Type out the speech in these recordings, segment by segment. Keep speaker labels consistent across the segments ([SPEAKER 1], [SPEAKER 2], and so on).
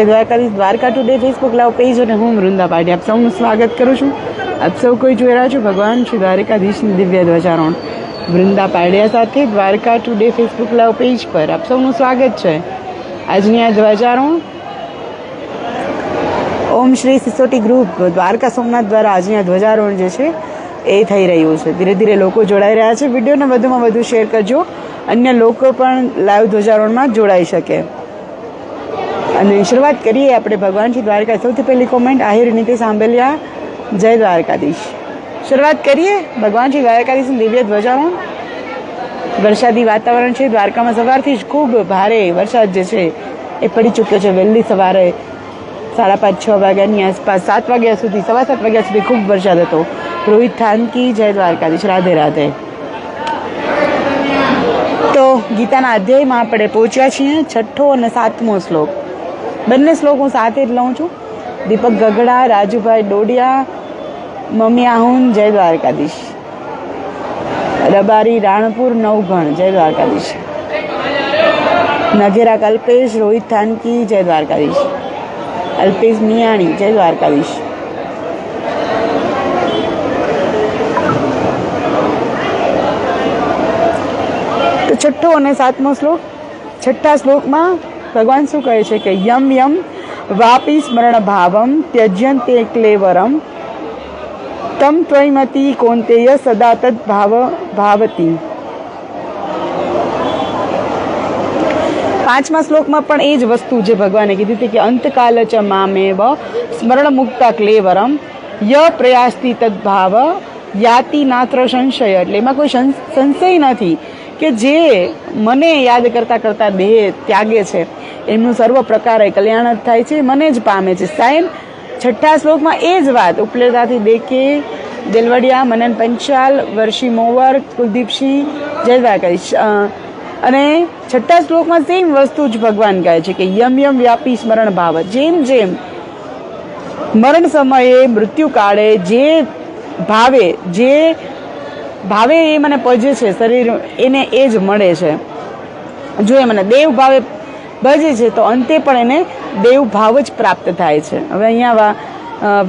[SPEAKER 1] જય Dwarkadhish Dwarka today Facebook live page અને હું વૃંદા પાટી આપ સૌનું સ્વાગત કરું છું. આપ સૌ કોઈ જોઈ રહ્યા છો ભગવાન શ્રી દ્વારકાધીશની દિવ્ય ધ્વજારોહણ. વૃંદા પાડ્યા સાથે Dwarka today Facebook live page પર આપ સૌનું સ્વાગત છે. આજની આ ધ્વજારોહણ ઓમ શ્રી સિસોટી ગ્રુપ દ્વારકા સોમનાથ દ્વારા આજની આ ધ્વજારોહણ જે છે એ થઈ રહ્યું છે. ધીરે ધીરે લોકો જોડાઈ રહ્યા છે. વિડીયોને વધુમાં વધુ શેર કરજો. અન્ય લોકો પણ લાઈવ ધ્વજારોહણમાં જોડાઈ શકે. અને શરૂઆત કરીએ આપણે ભગવાન શ્રી દ્વારકા. સૌથી પહેલી કોમેન્ટ આહિર નીતિ સાંભળ્યા. જય દ્વારકાધીશ. શરૂઆત કરીએ. ભગવાન શ્રી દ્વારકાધીશની દિવ્ય ધ્વજામાં વરસાદી વાતાવરણ છે. દ્વારકામાં સવારથી જ ખૂબ ભારે વરસાદ જે છે એ પડી ચૂક્યો છે. વહેલી સવારે સાડા પાંચ, છ વાગ્યાની આસપાસ સાત વાગ્યા સુધી, સવા સાત વાગ્યા સુધી ખૂબ વરસાદ હતો. રોહિત થાનકી, જય દ્વારકાધીશ. રાધે રાધે. તો ગીતાના અધ્યાયમાં આપણે પહોંચ્યા છીએ છઠ્ઠો અને સાતમો શ્લોક. બંને શ્લોક હું સાથે જ લઉં છું. દીપક ગગડા, રાજુભાઈ ડોડિયા, મમ્મી આહુન, જય દ્વારકાધીશ. રબારી, રાણપુર, નવગણ, જય દ્વારકાધીશ. નગેરા કલ્પેશ, રોહિત થાનકી, જય દ્વારકાધીશ. અલ્પેશ મિયાણી, જય દ્વારકાધીશ. તો છઠ્ઠો અને સાતમો શ્લોક. છઠ્ઠા શ્લોકમાં ભગવાન શું કહે છે કે યમ યમ વાપી સ્મરણ ભાવમ ત્યજ્યંતે ક્લેવરમ. તમ ત્વયમતી કોંતેય સદા તદ ભાવ ભાવતી. પાંચમા શ્લોકમાં પણ એ જ વસ્તુ જે ભગવાને કીધી હતી કે અંતકાલ ચ મામેવ સ્મરણ મુક્તા ક્લેવરમ. ય પ્રયાસથી તદ્ભાવ યાતિ નાત્ર સંશય. એટલે એમાં કોઈ સંશય નથી. કે જે મને યાદ કરતાં કરતાં દેહ ત્યાગે છે એમનું સર્વ પ્રકારે કલ્યાણ જ થાય છે મને જ પામે છે. સાહેબ છઠ્ઠા શ્લોકમાં એ જ વાત ઉપલેતાથી દેખે દેલવડિયા મનન પંચાલ વર્ષી મોવર કુલદીપસિંહ જય દ્વારકાધીશ. અ, અને છઠ્ઠા શ્લોકમાં સેમ વસ્તુ જ ભગવાન કહે છે કે યમ યમ વ્યાપી સ્મરણ ભાવ. જેમ જેમ મરણ સમયે મૃત્યુ કાળે જે ભાવે જે ભાવે એ મને પજે છે, શરીર એને એ જ મળે છે. જો એ મને દેવ ભાવે ભજે છે, તો અંતે પણ એને દેવ ભાવ જ પ્રાપ્ત થાય છે. હવે અહીંયા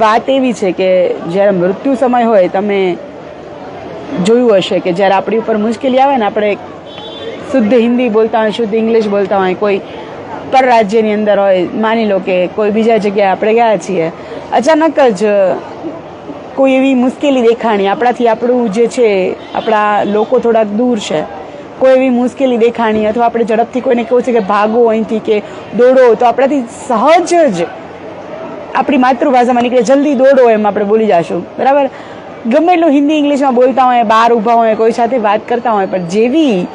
[SPEAKER 1] વાત એવી છે કે જ્યારે મૃત્યુ સમય હોય, તમે જોયું હશે કે જ્યારે આપણી ઉપર મુશ્કેલી આવે ને, આપણે શુદ્ધ હિન્દી બોલતા હોય, શુદ્ધ ઇંગ્લિશ બોલતા હોય, કોઈ પર રાજ્યની અંદર હોય, માની લો કે કોઈ બીજા જગ્યાએ આપણે ગયા છીએ, અચાનક જ કોઈ એવી મુશ્કેલી દેખાણી. આપણાથી આપણું જે છે, આપણા લોકો થોડાક દૂર છે. કોઈ એવી મુશ્કેલી દેખાણી અથવા આપણે ઝડપથી કોઈને કહું છે કે ભાગો અહીંથી કે દોડો, તો આપણાથી સહજ જ આપણી માતૃભાષામાં નીકળે. જલ્દી દોડો એમ આપણે બોલી જશું. બરાબર? ગમે એટલું હિન્દી, ઇંગ્લિશમાં બોલતા હોય, બહાર ઊભા હોય, કોઈ સાથે વાત કરતા હોય, પણ જેવી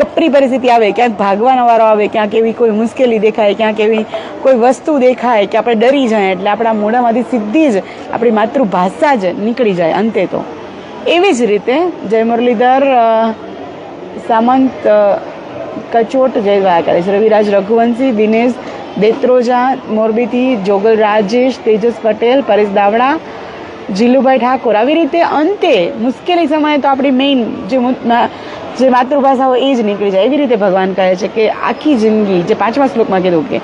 [SPEAKER 1] કપરી પરિસ્થિતિ આવે, ક્યાંક ભાગવાનો વારો આવે, ક્યાંક એવી કોઈ મુશ્કેલી દેખાય, ક્યાંક એવી કોઈ વસ્તુ દેખાય કે આપણે ડરી જાય એટલે આપણા મોઢામાંથી સીધી જ આપણી માતૃભાષા જ નીકળી જાય અંતે તો. એવી જ રીતે જય મુરલીધર સામંત કચોટ જય દ્વારકાધીશ રવિરાજ રઘુવંશી, દિનેશ દેત્રોજા, મોરબીથી જોગલ રાજેશ, તેજસ પટેલ, પરેશ દાવડા, જીલુભાઈ ઠાકોર. આવી રીતે અંતે મુશ્કેલી સમયે તો આપણી મેઇન જે જે માતૃભાષા હોય એ જ નીકળી જાય. એવી રીતે ભગવાન કહે છે કે આખી જિંદગી, જે પાંચમા શ્લોકમાં કીધું કે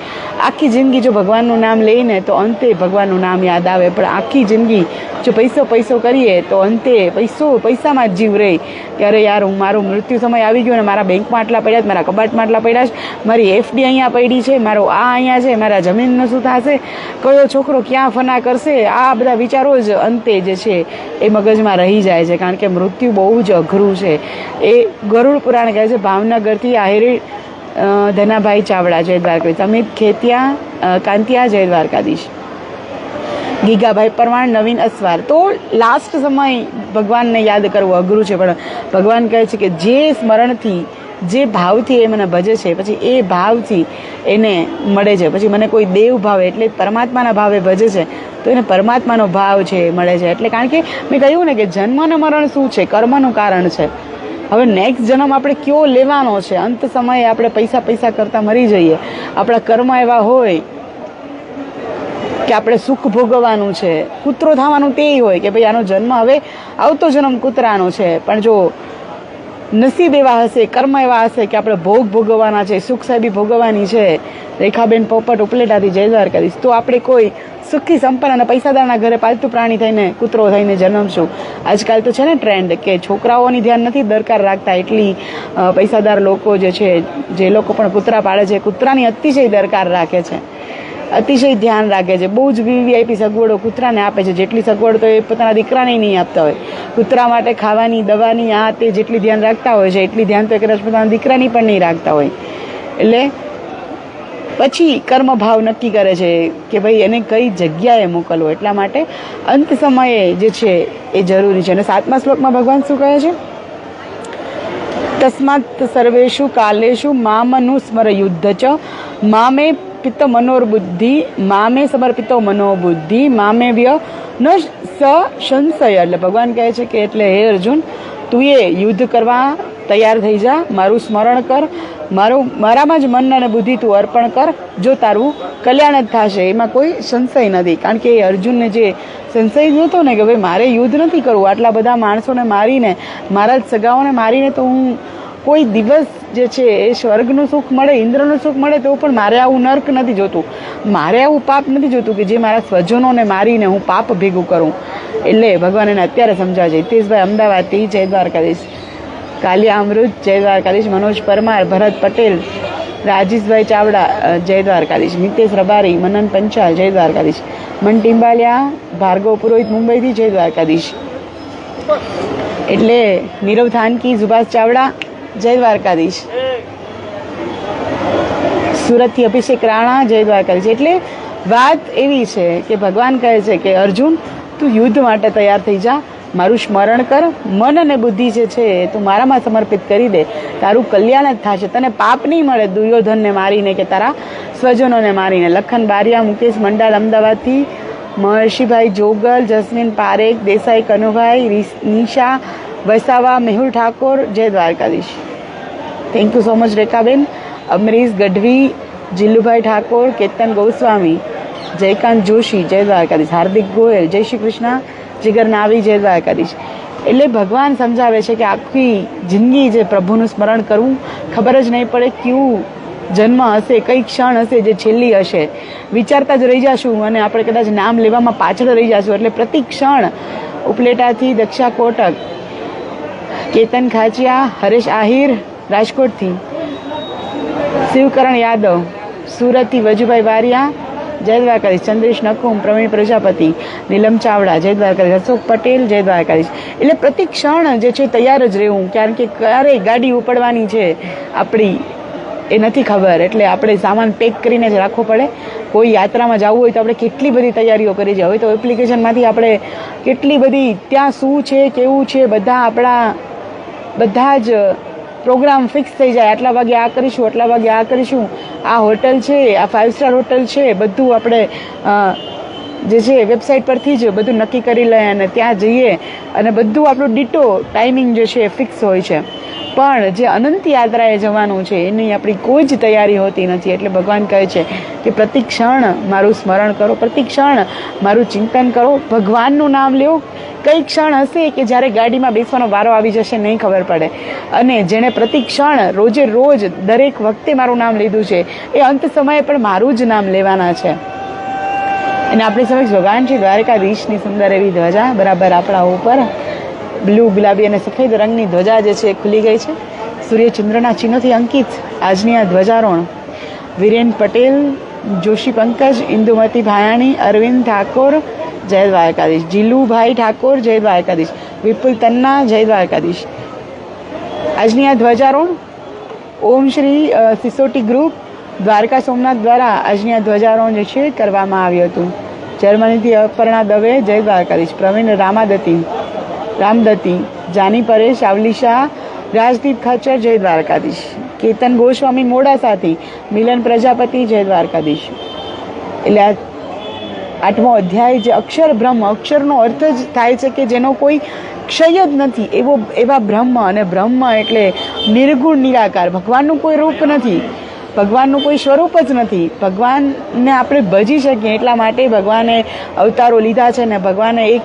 [SPEAKER 1] આખી જિંદગી જો ભગવાનનું નામ લઈને તો અંતે ભગવાનનું નામ યાદ આવે. પણ આખી જિંદગી જો પૈસો પૈસો કરીએ તો અંતે પૈસો પૈસામાં જ જીવ રહે. ત્યારે યાર હું મારું મૃત્યુ સમય આવી ગયો ને મારા બેંકમાં આટલા પડ્યા છે, મારા કબાટમાં આટલા પડ્યા છે, મારી એફડી અહીંયા પડી છે, મારો આ અહીંયા છે, મારા જમીનનું શું થશે, કયો છોકરો ક્યાં ફના કરશે, આ બધા વિચારો જ અંતે જે છે એ મગજમાં રહી જાય છે. કારણ કે મૃત્યુ બહુ જ અઘરું છે. એ ગરુડ પુરાણ કહે છે, ભાવનગરથી આહિરી ધનાભાઈ ચાવડા, જય દ્વારકાધીશ. અમિત ખેતિયા કાંતિયા, જય દ્વારકાધીશ. ગીગાભાઈ પરમાણ નવીન અસવાર. તો લાસ્ટ સમય ભગવાનને યાદ કરવું અઘરું છે, પણ ભગવાન કહે છે કે જે સ્મરણથી, જે ભાવથી એ મને ભજે છે, પછી એ ભાવથી એને મળે છે. પછી મને કોઈ દેવ ભાવે એટલે પરમાત્માના ભાવે ભજે છે, તો એને પરમાત્માનો ભાવ છે મળે છે. એટલે કારણ કે મેં કહ્યું ને કે જન્મ અને મરણ શું છે? કર્મનું કારણ છે. હવે નેક્સ્ટ જન્મ આપણે કયો લેવાનો છે? અંત સમયે આપણે પૈસા પૈસા કરતા મરી જઈએ. આપણા કર્મ એવા હોય કે આપણે સુખ ભોગવવાનું છે. કૂતરો થવાનું તે હોય કે ભાઈ આનો જન્મ હવે આવતો જન્મ કૂતરાનો છે. પણ જો નસીબ એવા હશે, કર્મ એવા હશે કે આપણે ભોગ ભોગવવાના છે, સુખ સાહેબી ભોગવવાની છે. રેખાબેન પોપટ ઉપલેટાથી જય દ્વારકાધીશ તો આપણે કોઈ સુખી સંપન્ન અને પૈસાદારના ઘરે પાલતુ પ્રાણી થઈને કૂતરો થઈને જન્મશું આજકાલ તો છે ને ટ્રેન્ડ કે છોકરાઓની ધ્યાન નથી દરકાર રાખતા એટલી પૈસાદાર લોકો જે છે, જે લોકો પણ કૂતરા પાડે છે, કૂતરાની અતિશય દરકાર રાખે છે. અતિશય ધ્યાન રાખે છે. બહુ જ વીવીઆઈપી સગવડો કૂતરાને આપે છે. જેટલી સગવડ તો એ પોતાના દીકરાને નહીં આપતા હોય. કૂતરા માટે ખાવાની, દવાની, આ તે જેટલી ધ્યાન રાખતા હોય છે, એટલી ધ્યાન તો કદાચ પોતાના દીકરાની પણ નહીં રાખતા હોય. એટલે પછી કર્મ ભાવ નક્કી કરે છે કે ભાઈ એને કઈ જગ્યાએ મોકલવો. એટલા માટે અંત સમયે જે છે એ જરૂરી છે. અને સાતમા શ્લોકમાં ભગવાન શું કહે છે? તસ્માત સર્વેશુ કાલેશુ મામનું સ્મર યુદ્ધ ચ. મામે પિત્ત મનોર્બુદ્ધિ, મામે સમર્પિતો મનોબુદ્ધિ, મામે વ્ય ન સ સંશય. એટલે ભગવાન કહે છે કે એટલે હે અર્જુન, તું એ યુદ્ધ કરવા તૈયાર થઈ જા, મારું સ્મરણ કર, મારું, મારામાં જ મન અને બુદ્ધિ તું અર્પણ કર, જો તારું કલ્યાણ જ થશે. એમાં કોઈ સંશય નથી. કારણ કે એ અર્જુનને જે સંશય હતો ને કે ભાઈ, મારે યુદ્ધ નથી કરવું, આટલા બધા માણસોને મારીને, મારા જ સગાઓને મારીને તો હું કોઈ દિવસ જે છે એ સ્વર્ગનું સુખ મળે, ઇન્દ્રનું સુખ મળે, તો પણ મારે આવું નર્ક નથી જોતું. મારે આવું પાપ નથી જોતું કે જે મારા સ્વજનોને મારીને હું પાપ ભેગું કરું. એટલે ભગવાન એને અત્યારે સમજાવે છે હિતેશભાઈ, અમદાવાદથી જય દ્વારકાધીશ. કાલિયા અમૃત, જય દ્વારકાધીશ મનોજ પરમાર, ભરત પટેલ, રાજેશભાઈ ચાવડા જય દ્વારકાધીશ મિતેશ રબારી, મનન પંચાલ, જય દ્વારકાધીશ. મન ટિંબાલિયા, ભાર્ગવ પુરોહિત, મુંબઈથી જય દ્વારકાધીશ. એટલે નીરવ થાનકી, સુભાષ ચાવડા, જય દ્વારકાધીશ. સુરતથી અભિષેક રાણા, જય દ્વારકાધીશ. એટલે વાત એવી છે કે ભગવાન કહે છે કે, અર્જુન, તું યુદ્ધ માટે તૈયાર થઈ જા. મારું સ્મરણ કર, મન અને બુદ્ધિ જે છે એ તું મારામાં સમર્પિત કરી દે. તારું કલ્યાણ જ થશે. તને પાપ નહીં મળે દુર્યોધનને મારીને કે તારા સ્વજનોને મારીને. લખન, બારિયા, મુકેશ મંડાલ અમદાવાદથી મહર્ષિભાઈ જોગલ, જસ્મીન પારેખ, દેસાઈ કનુભાઈ નિશા, વસાવા, મેહુલ ઠાકોર, જય Dwarkadhish. Thank you so much Rekhaben. Amrish Gadhvi Jillubhai Thakor, Ketan Goswami. Jaykant Joshi, જય દ્વારકાધીશ. હાર્દિક ગોયલ, જય શ્રી કૃષ્ણ, જીગર નાવી, જય દ્વારકાધીશ. એટલે ભગવાન સમજાવે છે કે આખી જિંદગી જે પ્રભુનું સ્મરણ કરવું, ખબર જ નહીં પડે કયું જન્મ હશે, કઈ ક્ષણ હશે, જે છેલ્લી હશે. વિચારતા જ રહી જશું અને આપણે કદાચ નામ લેવામાં પાછળ રહી જશું. એટલે પ્રતિ ક્ષણ ઉપલેટાથી દક્ષા કોટક, કેતન ખાચિયા, હરેશ આહિર, રાજકોટથી. શિવકરણ યાદવ, સુરતથી વજુભાઈ બારિયા જય દ્વારકાધીશ. ચંદ્રેશ નકુમ પ્રવીણ પ્રજાપતિ, નીલમ ચાવડા, જય દ્વારકાધીશ. અશોક પટેલ, જય દ્વારકાધીશ. એટલે પ્રતિ ક્ષણ જે છે તૈયાર જ રહેવું. કારણ કે ક્યારે ગાડી ઉપડવાની છે આપણી એ નથી ખબર. એટલે આપણે સામાન પેક કરીને જ રાખવો પડે. કોઈ યાત્રામાં જવું હોય તો આપણે કેટલી બધી તૈયારીઓ કરી છે. હવે તો એપ્લિકેશનમાંથી આપણે કેટલી બધી ત્યાં શું છે, કેવું છે, બધા આપણા, બધા જ પ્રોગ્રામ ફિક્સ થઈ જાય, આટલા વાગે આ કરીશું, આટલા વાગે આ કરીશું. આ હોટલ છે, આ ફાઇવ સ્ટાર હોટલ છે, બધું આપણે જે છે વેબસાઇટ પરથી જ બધું નક્કી કરી લઈએ અને ત્યાં જઈએ. અને બધું આપણું ડીટો ટાઈમિંગ જે છે એ ફિક્સ હોય છે. પણ જે અનંત યાત્રાએ જવાનું છે, એની આપણી કોઈ જ તૈયારી હોતી નથી. એટલે ભગવાન કહે છે કે પ્રતિક્ષણ મારું સ્મરણ કરો, પ્રતિક્ષણ મારું ચિંતન કરો, ભગવાનનું નામ લ્યો કઈ ક્ષણ હશે કે જ્યારે ગાડીમાં બેસવાનો વારો આવી જશે નહીં ખબર પડે. અને જેણે પ્રતિ ક્ષણ રોજે રોજ દરેક વખતે મારું નામ લીધું છે, એ અંત સમયે પણ મારું જ નામ લેવાના છે. અને આપણી સમક્ષ ભગવાન દ્વારકા દ્વારકાધીશની સુંદર એવી ધ્વજા બરાબર આપણા ઉપર બ્લુ, ગુલાબી અને સફેદ રંગની ધ્વજા જે છે એ ખુલી ગઈ છે. સૂર્યચંદ્રના ચિહ્નોથી અંકિત આજની આ ધ્વજારોહણ. વિરેન પટેલ, જોશી પંકજ, ઇન્દુમતી ભાયાણી, અરવિંદ ઠાકોર જય દ્વારકાધીશ. જીલુભાઈ ઠાકોર, જય દ્વારકાધીશ. વિપુલ તન્ના, જય દ્વારકાધીશ. આજની આ ધ્વજારોહણ ઓમ શ્રી સિસોટી ગ્રુપ દ્વારકા સોમનાથ દ્વારા આજની આ ધ્વજારોહણ જે છે કરવામાં આવ્યું હતું. જર્મનીથી અપર્ણા દવે, જય દ્વારકાધીશ. પ્રવીણ રામાદતી રામદતી જાની પરેશ, આવલી રાજદીપ ખચ્ચર જય દ્વારકાધીશ. કેતન ગોસ્વામી મોડાસાથી મિલન પ્રજાપતિ, જય દ્વારકાધીશ. એટલે આ આઠમો અધ્યાય જે અક્ષર બ્રહ્મ, અક્ષરનો અર્થ જ થાય છે કે જેનો કોઈ ક્ષય જ નથી, એવો, એવા બ્રહ્મ અને બ્રહ્મ એટલે નિર્ગુણ નિરાકાર. ભગવાનનું કોઈ રૂપ નથી, ભગવાનનું કોઈ સ્વરૂપ જ નથી. ભગવાનને આપણે ભજી શકીએ એટલા માટે ભગવાને અવતારો લીધા છે ને ભગવાને એક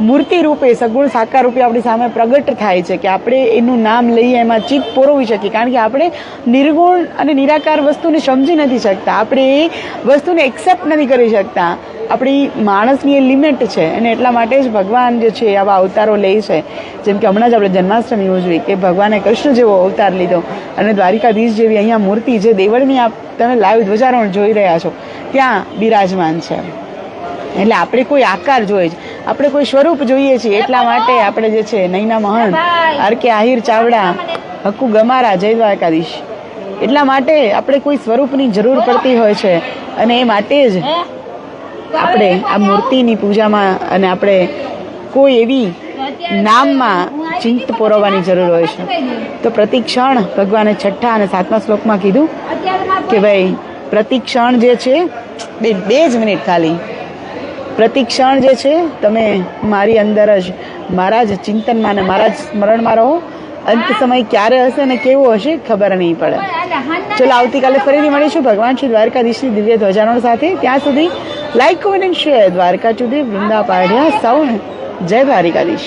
[SPEAKER 1] મૂર્તિ રૂપે સગુણ સાકાર રૂપે આપણી સામે પ્રગટ થાય છે કે આપણે એનું નામ લઈએ, એમાં ચિત્ત પોરવી શકીએ. કારણ કે આપણે નિર્ગુણ અને નિરાકાર વસ્તુને સમજી નથી શકતા. આપણે એ વસ્તુને એક્સેપ્ટ નથી કરી શકતા. આપણી માણસની એ લિમિટ છે અને એટલા માટે જ ભગવાન જે છે આવા અવતારો લે છે. જેમ કે હમણાં જ આપણે જન્માષ્ટમી ઉજવી કે ભગવાને કૃષ્ણ જેવો અવતાર લીધો અને દ્વારિકાધીશ જેવી અહીંયા મૂર્તિ જે દેવળની આપ તમે લાઈવ ધ્વજારોહણ જોઈ રહ્યા છો, ત્યાં બિરાજમાન છે. એટલે આપણે કોઈ આકાર જોઈએ છે આપણે કોઈ સ્વરૂપ જોઈએ છીએ એટલા માટે આપણે જે છે નૈના મહંત આર કે આહિર ચાવડા હક્કુ ગમારા જય દ્વારકાધીશ. એટલા માટે આપણે કોઈ સ્વરૂપની જરૂર પડતી હોય છે અને એ માટે જ આપણે આ મૂર્તિની પૂજામાં અને આપણે કોઈ એવી નામમાં ચિંત પોરવવાની જરૂર હોય છે. તો પ્રતિક્ષણ ભગવાને છઠ્ઠા અને સાતમા શ્લોકમાં કીધું કે ભાઈ પ્રતિક્ષણ જે છે બે બે જ મિનિટ ખાલી. પ્રતિક્ષણ જે છે, તમે મારી અંદર જ, મારા જ ચિંતનમાં અને મારા જ સ્મરણમાં રહો. અંત સમય ક્યારે હશે અને કેવો હશે, ખબર નહીં પડે. ચલો, આવતીકાલે ફરીથી મળીશું. ભગવાન શ્રી દ્વારકાધીશની દિવ્ય ધ્વજાનો સાથે. ત્યાં સુધી લાઈક, કોમેન્ટ, શેર. દ્વારકા સુધી વૃંદા પાડ્યા સૌને જય દ્વારિકાધીશ.